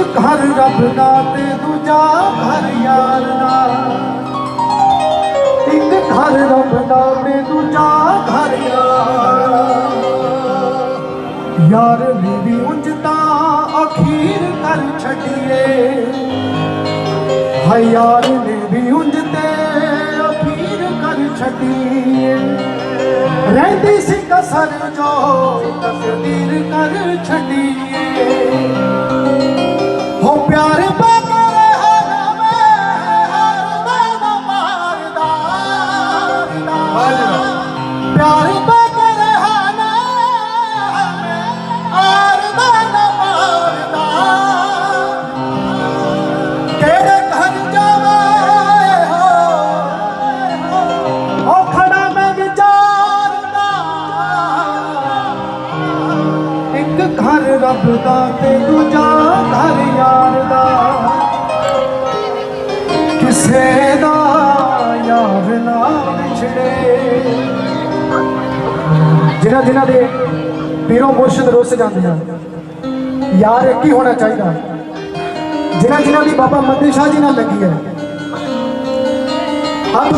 ਇੱਕ ਘਰ ਰੱਬ ਦਾ ਤੇ ਦੂਜਾ ਘਰ ਯਾਰ ਦਾ। ਇੱਕ ਘਰ ਰੱਬ ਦਾ ਤੇ ਦੂਜਾ ਘਰ ਯਾਰ। ਦਾ ਯਾਰ ਨੇ ਵੀ ਉਂਝ ਤਾਂ ਅਖੀਰ ਕਰ ਛੱਡੀਏ। ਹਾਏ ਯਾਰ ਨੇ ਵੀ ਉਂਝ ਤੇ ਅਖੀਰ ਕਰ ਛੱਡੀਏ। ਰਹਿੰਦੀ ਸੀ ਕਸਰ ਜੋ ਤਕਦੀਰ ਕਰ ਛੱਡੀਏ। ਘਰ ਰੱਬ ਦਾ ਤੇ ਦੂਜਾ ਘਰ ਯਾਰ ਦਾ। ਕਿਸੇ ਦਾ ਯਾਰ ਨਾ ਵਿਛੜੇ। ਜਿਨ੍ਹਾਂ ਜਿਨ੍ਹਾਂ ਦੇ ਪੀਰੋ ਮੁਰਸ਼ਿਦ ਰੁੱਸ ਜਾਂਦੇ ਹਨ ਯਾਰ ਇੱਕ ਹੀ ਹੋਣਾ ਚਾਹੀਦਾ। ਜਿਨ੍ਹਾਂ ਜਿਨ੍ਹਾਂ ਦੀ ਬਾਬਾ ਮੱਦੀ ਸ਼ਾਹ ਜੀ ਨਾਲ ਲੱਗੀ ਹੈ। ਆਪ